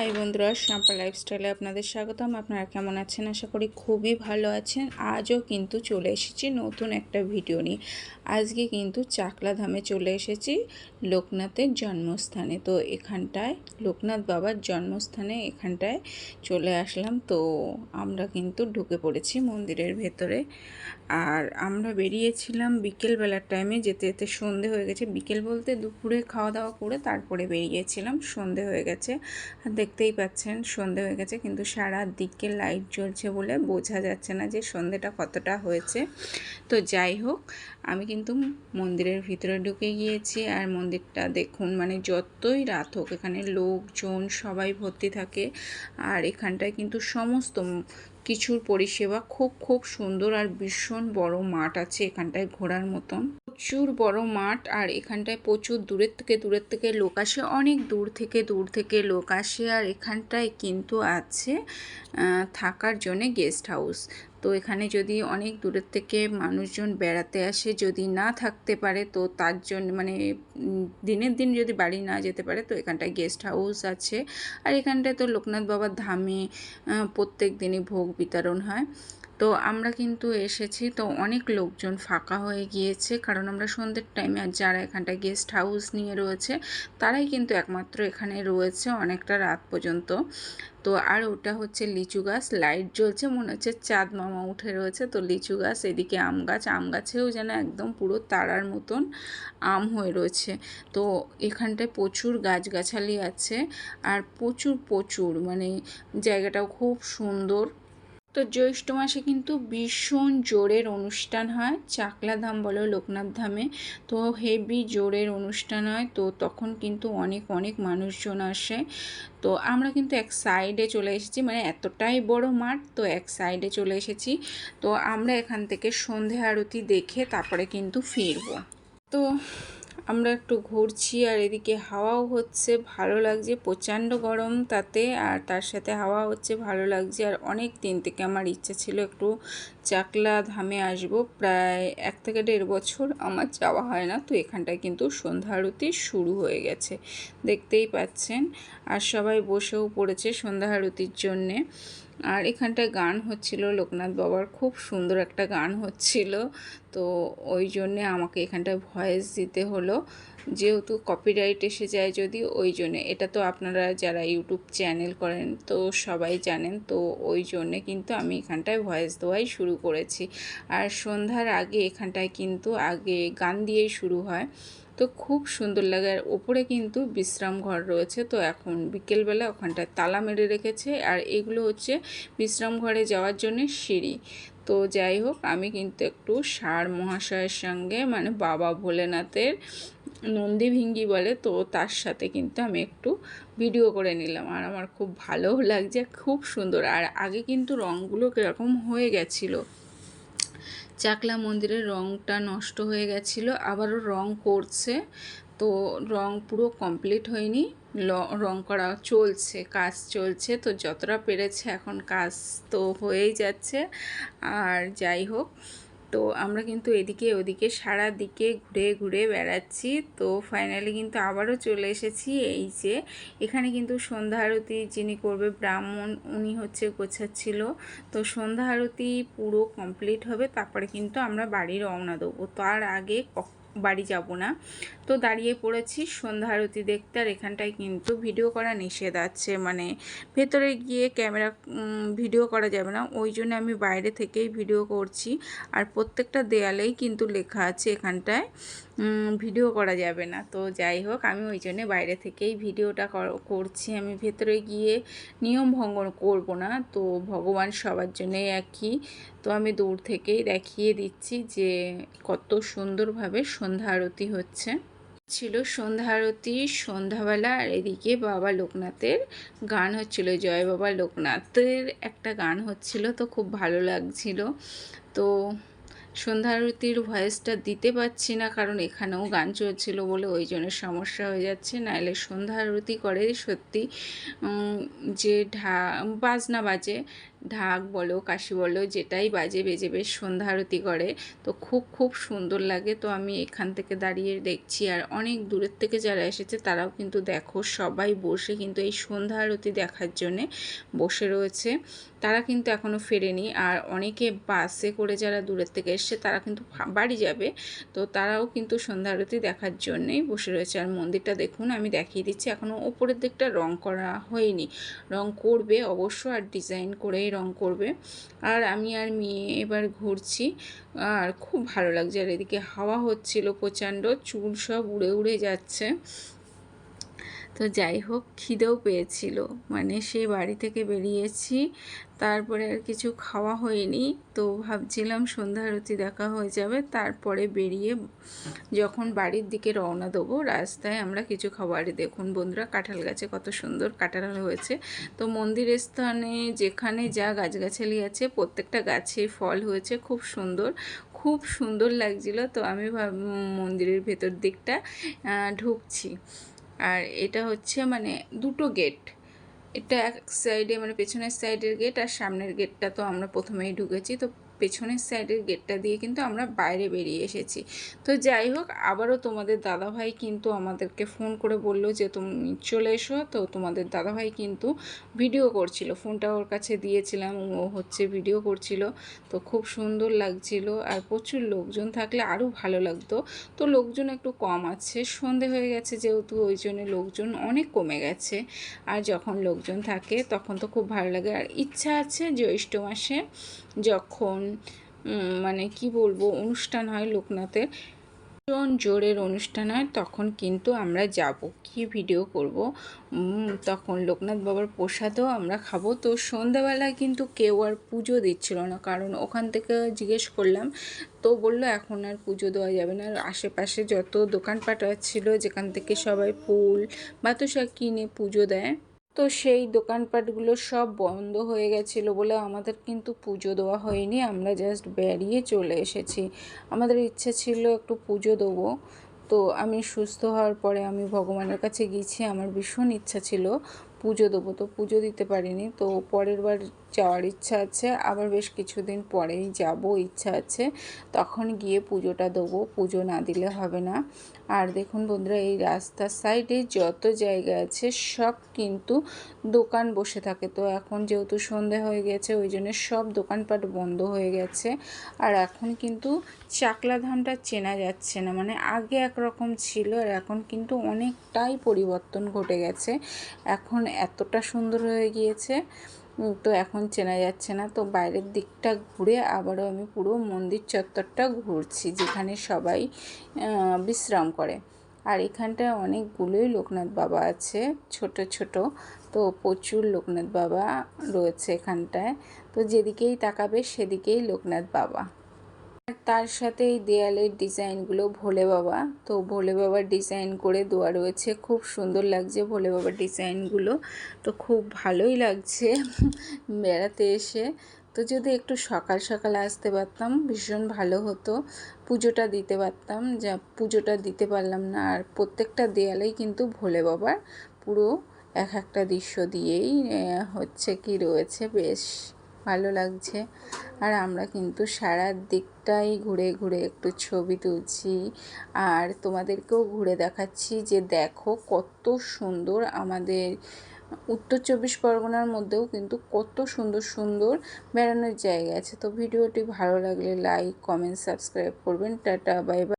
High বন্ধুরা, শ্যাম্পা লাইফস্টাইলে আপনাদের স্বাগতম। আপনারা কেমন আছেন? আশা করি খুবই ভালো আছেন। আজও কিন্তু চলে এসেছি নতুন একটা ভিডিও নিয়ে। আজকে কিন্তু চাকলা ধামে চলে এসেছি লোকনাথের জন্মস্থানে। তো এখানটায়, লোকনাথ বাবার জন্মস্থানে এখানটায় চলে আসলাম। তো আমরা কিন্তু ঢুকে পড়েছি মন্দিরের ভেতরে। আর আমরা বেরিয়েছিলাম বিকেলবেলার টাইমে, যেতে যেতে সন্ধে হয়ে গেছে। বিকেল বলতে দুপুরে খাওয়া দাওয়া করে তারপরে বেরিয়েছিলাম, সন্ধে হয়ে গেছে। আর দেখতেই পাচ্ছেন, সন্ধে হয়ে গেছে। কিন্তু সারা দিকে লাইট জ্বলছে বলে বোঝা যাচ্ছে না যে সন্ধেটা কতটা হয়েছে। তো যাই হোক, আমি কিন্তু মন্দিরের ভিতরে ঢুকে গিয়েছি। আর মন্দিরটা দেখুন মানে যতই রাত হোক, এখানে লোকজন, সবাই ভর্তি থাকে। আর এখানটায় কিন্তু সমস্ত কিছুর পরিষেবা। খুব খুব সুন্দর আর ভীষণ বড় মাঠ আছে এখানটায় ঘোরার মতন। প্রচুর বড় মাঠ আর এখানটায় প্রচুর দূরের থেকে দূরের থেকে লোক আসে, অনেক দূর থেকে দূর থেকে লোক আসে আর এখানটায় কিন্তু আছে থাকার জন্যে গেস্ট হাউস তো এখানে যদি অনেক দূরের থেকে মানুষজন বেড়াতে আসে, যদি না থাকতে পারে তো তার জন্য মানে দিনের দিন যদি বাড়ি না যেতে পারে তো এখানটায় গেস্ট হাউস আছে। আর এখানটায় তো লোকনাথ বাবার ধামে প্রত্যেক দিনই ভোগ বিতরণ হয়। তো আমরা কিন্তু এসেছি। তো অনেক লোকজন ফাঁকা হয়ে গিয়েছে। কারণ আমরা সন্ধ্যের টাইমে আর যারা এখানটায় গেস্ট হাউস নিয়ে রয়েছে, তারাই কিন্তু একমাত্র এখানে রয়েছে অনেকটা রাত পর্যন্ত। তো আর ওটা হচ্ছে লিচু গাছ। লাইট জ্বলছে, মনে হচ্ছে চাঁদ মামা উঠে রয়েছে। তো লিচু গাছ, এদিকে আম গাছ। আম গাছেও যেন একদম পুরো তারার মতন আম হয়ে রয়েছে। তো এখানটায় প্রচুর গাছগাছালি আছে। আর প্রচুর প্রচুর মানে জায়গাটাও খুব সুন্দর। তো জ্যৈষ্ঠ মাসে কিন্তু ভীষণ জোরের অনুষ্ঠান হয়। চাকলা ধাম বলো, লোকনাথ ধামে। তো হেভি জোরের অনুষ্ঠান হয়। তো তখন কিন্তু অনেক অনেক মানুষজন আসে। তো আমরা কিন্তু এক সাইডে চলে এসেছি। মানে এতটাই বড় মাঠ, তো এক সাইডে চলে এসেছি। তো আমরা এখান থেকে সন্ধে আরতি দেখে তারপরে কিন্তু ফিরবো। তো আমরা একটু ঘুরছি আর এদিকে হাওয়াও হচ্ছে, ভালো লাগছে, প্রচণ্ড গরম তাতে আর তার সাথে হাওয়া হচ্ছে, ভালো লাগছে। আর অনেক দিন থেকে আমার ইচ্ছা ছিল একটু চাকলা ধামে আসব, প্রায় এক থেকে দেড় বছর আমার যাওয়া হয় না, তো এখানটায় কিন্তু সন্ধ্যা আরতি শুরু হয়ে গেছে, দেখতেই পাচ্ছেন। আর সবাই বসেও পড়েছে সন্ধ্যা আরতির জন্যে। আর এখানটায় গান হচ্ছিল, লোকনাথ বাবার খুব সুন্দর একটা গান হচ্ছিল। তো ওই জন্যে আমাকে এখানটায় ভয়েস দিতে হলো। যেহেতু কপিরাইট এসে যায় যদি ওই জন্যে। এটা তো আপনারা যারা ইউটিউব চ্যানেল করেন তো সবাই জানেন, তো ওই জন্যে কিন্তু আমি এখানটায় ভয়েস দেওয়াই শুরু করেছি। আর সন্ধ্যার আগে এখানটায় কিন্তু আগে গান দিয়েই শুরু হয়। তো খুব সুন্দর লাগে। আর ওপরে কিন্তু বিশ্রাম ঘর রয়েছে। তো এখন বিকেলবেলা ওখানটায় তালা মেরে রেখেছে। আর এগুলো হচ্ছে বিশ্রাম ঘরে যাওয়ার জন্য সিঁড়ি। তো যাই হোক, আমি কিন্তু একটু সার মহাশয়ের সঙ্গে মানে বাবা ভোলেনাথের নন্দী ভিঙ্গি বলে, তো তার সাথে কিন্তু আমি একটু ভিডিও করে নিলাম। আর আমার খুব ভালোও লাগছে, খুব সুন্দর। আর আগে কিন্তু রঙগুলো কীরকম হয়ে গেছিল। চাকলা মন্দিরের রঙটা নষ্ট হয়ে গেছিল, আবারও রং করছে। তো রং পুরো কমপ্লিট হয়নি রং করা চলছে, কাজ চলছে। তো যতটা পেরেছে এখন কাজ তো হয়েই যাচ্ছে। আর যাই হোক তো আমরা কিন্তু এদিকে ওদিকে সারা দিকে ঘুরে ঘুরে বেড়াচ্ছি। তো ফাইনালি কিন্তু আবারও চলে এসেছি এই যে, এখানে কিন্তু সন্ধ্যা আরতি যিনি করবে ব্রাহ্মণ, উনি হচ্ছে গোছাচ্ছিল। তো সন্ধ্যা আরতি পুরো কমপ্লিট হবে, তারপরে কিন্তু আমরা বাড়ি রওনা দেবো। তার আগে বাড়ি যাব না। তো দাঁড়িয়ে পড়েছি সন্ধ্যা আরতি দেখতে আর এখানটায় কিন্তু ভিডিও করা নিষেধ আছে। মানে ভেতরে গিয়ে ক্যামেরা ভিডিও করা যাবে না। ওই জন্য আমি বাইরে থেকেই ভিডিও করছি। আর প্রত্যেকটা দেয়ালেই কিন্তু লেখা আছে এখানটায় ভিডিও করা যাবে না। তো যাই হোক, আমি ওই জন্যে বাইরে থেকেই ভিডিওটা করছি। আমি ভেতরে গিয়ে নিয়ম ভঙ্গ করব না। তো ভগবান সবার জন্যই একই। তো আমি দূর থেকেই দেখিয়ে দিচ্ছি যে কত সুন্দরভাবে সন্ধ্যা আরতি হচ্ছে। ছিল সন্ধ্যা আরতি সন্ধ্যাবেলা, আর এদিকে বাবা লোকনাথের গান হচ্ছিল, জয় বাবা লোকনাথের একটা গান হচ্ছিল, তো খুব ভালো লাগছিল। তো সন্ধ্যা আরতির ভয়েসটা দিতে পারছি না, কারণ এখানেও গান চলছিল বলে ওই জন্য সমস্যা হয়ে যাচ্ছে। নাহলে সন্ধ্যা আরতি করে সত্যি যে ঢা, বাজনা বাজে ঢাক বলো, কাশি বলো, যেটাই বাজে বেজে বেশ সন্ধ্যা আরতি করে। তো খুব খুব সুন্দর লাগে। তো আমি এখান থেকে দাঁড়িয়ে দেখছি। আর অনেক দূরের থেকে যারা এসেছে, তারাও কিন্তু দেখো, সবাই বসে কিন্তু এই সন্ধ্যা আরতি দেখার জন্যে বসে রয়েছে। তারা কিন্তু এখনও ফেরেনি। আর অনেকে বাসে করে যারা দূরের থেকে এসছে, তারা কিন্তু বাড়ি যাবে। তো তারাও কিন্তু সন্ধ্যা আরতি দেখার জন্যেই বসে রয়েছে। আর মন্দিরটা দেখুন, আমি দেখিয়ে দিচ্ছি। এখনও ওপরের দিকটা রং করা হয়নি। রং করবে অবশ্য, আর ডিজাইন করেই রং করবে। আর আমি আর মেয়ে এবার ঘুরছি। আর খুব ভালো লাগছে। আর এদিকে হাওয়া হচ্ছিল প্রচণ্ড। চুল সব উড়ে উড়ে যাচ্ছে। তো যাই হোক, খিদেও পেয়েছিল। মানে সে বাড়ি থেকে বেরিয়েছি, তারপরে আর কিছু খাওয়া হয়নি। তো ভাবছিলাম সন্ধ্যা আরতি দেখা হয়ে যাবে, তারপরে বেরিয়ে যখন বাড়ির দিকে রওনা দেবো, রাস্তায় আমরা কিছু খাবার দেখুন। বন্ধুরা, কাঁঠাল গাছে কত সুন্দর কাঁঠাল হয়েছে। তো মন্দিরের স্থানে যেখানে যা গাছগাছালি আছে, প্রত্যেকটা গাছে ফল হয়েছে, খুব সুন্দর। খুব সুন্দর লাগছিল। তো আমি মন্দিরের ভেতর দিকটা ঢুকছি। আর এটা হচ্ছে মানে দুটো গেট এটা এক সাইডে মানে পেছনের সাইডের গেট আর সামনের গেটটা তো আমরা প্রথমেই ঢুকেছি, তো পেছনের সাইডের গেটটা দিয়ে কিন্তু আমরা বাইরে বেরিয়ে এসেছি। তো যাই হোক, আবারও তোমাদের দাদাভাই কিন্তু আমাদেরকে ফোন করে বলল যে, তুমি চলে এসো। তো তোমাদের দাদাভাই কিন্তু ভিডিও করছিল। ফোনটা ওর কাছে দিয়েছিলাম, ও হচ্ছে ভিডিও করছিল। তো খুব সুন্দর লাগছিল আর প্রচুর লোকজন থাকলে আরও ভালো লাগতো। তো লোকজন একটু কম আছে। সন্ধে হয়ে গেছে যেহেতু, ওই জন্য লোকজন অনেক কমে গেছে। আর যখন লোকজন থাকে, তখন তো খুব ভালো লাগে। আর ইচ্ছা আছে জ্যৈষ্ঠ মাসে যখন মানে কি বলব, অনুষ্ঠান হয় লোকনাথের। ভীষণ জোরের অনুষ্ঠান হয়, তখন কিন্তু আমরা যাব। কি ভিডিও করব? তখন লোকনাথ বাবার প্রসাদও আমরা খাব। তো সন্ধ্যাবেলায় কিন্তু কেউ আর পুজো দিচ্ছিল না, কারণ ওখান থেকে জিজ্ঞেস করলাম, তো বলল এখন আর পুজো দেওয়া যাবে না। আর আশেপাশে যত দোকানপাট ছিল, যেখান থেকে সবাই ফুল, বাতাসা কিনে পুজো দেয় তো সেই দোকানপাটগুলো সব বন্ধ হয়ে গেছিল বলে আমাদের কিন্তু পুজো দেওয়া হয়নি, আমরা জাস্ট বেরিয়ে চলে এসেছি। আমাদের ইচ্ছে ছিল একটু পুজো দেবো। তো আমি সুস্থ হওয়ার পরে আমি ভগবানের কাছে গিয়েছি, আমার ভীষণ ইচ্ছা ছিল পুজো দেবো। তো পুজো দিতে পারিনি, তো পরের বার যাওয়ার ইচ্ছা আছে, আবার বেশ কিছুদিন পরেই যাব, ইচ্ছা আছে। তখন গিয়ে পুজোটা দেবো, পুজো না দিলে হবে না। আর দেখুন বন্ধুরা, এই রাস্তার সাইডে যত জায়গা আছে, সব কিন্তু দোকান বসে থাকে। তো এখন যেহেতু সন্ধে হয়ে গেছে, ওই জন্য সব দোকানপাট বন্ধ হয়ে গেছে। আর এখন কিন্তু চাকলা ধানটা চেনা যাচ্ছে না। মানে আগে একরকম ছিল, আর এখন কিন্তু অনেকটাই পরিবর্তন ঘটে গেছে। এখন এতটা সুন্দর হয়ে গিয়েছে। তো এখন চেনা যাচ্ছে না। তো বাইরের দিকটা ঘুরে আবারও আমি পুরো মন্দির চত্বরটা ঘুরছি, যেখানে সবাই বিশ্রাম করে। আর এখানটায় অনেকগুলোই লোকনাথ বাবা আছে, ছোট ছোট। তো প্রচুর লোকনাথ বাবা রয়েছে এখানটায়। তো যেদিকেই তাকাবে সেদিকেই লোকনাথ বাবা। তার সাথে এই দেয়ালের ডিজাইনগুলো ভোলে বাবা। তো ভোলে বাবার ডিজাইন করে দেওয়া রয়েছে। খুব সুন্দর লাগছে ভোলে বাবার ডিজাইনগুলো। তো খুব ভালোই লাগছে বেড়াতে এসে। তো যদি একটু সকাল সকাল আসতে পারতাম, ভীষণ ভালো হতো। পুজোটা দিতে পারতাম, যা পুজোটা দিতে পারলাম না। আর প্রত্যেকটা দেয়ালেই কিন্তু ভোলে বাবার পুরো এক একটা দৃশ্য দিয়েই হচ্ছে কি রয়েছে বেশ। ভালো লাগছে। আর আমরা কিন্তু সারা দিকটাই ঘুরে ঘুরে একটু ছবি তুলছি। আর তোমাদেরকেও ঘুরে দেখাচ্ছি যে দেখো কত সুন্দর আমাদের উত্তর চব্বিশ পরগনার মধ্যেও কিন্তু কত সুন্দর সুন্দর বেড়ানোর জায়গা আছে। তো ভিডিওটি ভালো লাগলে লাইক কমেন্ট সাবস্ক্রাইব করবেন। Tata bye bye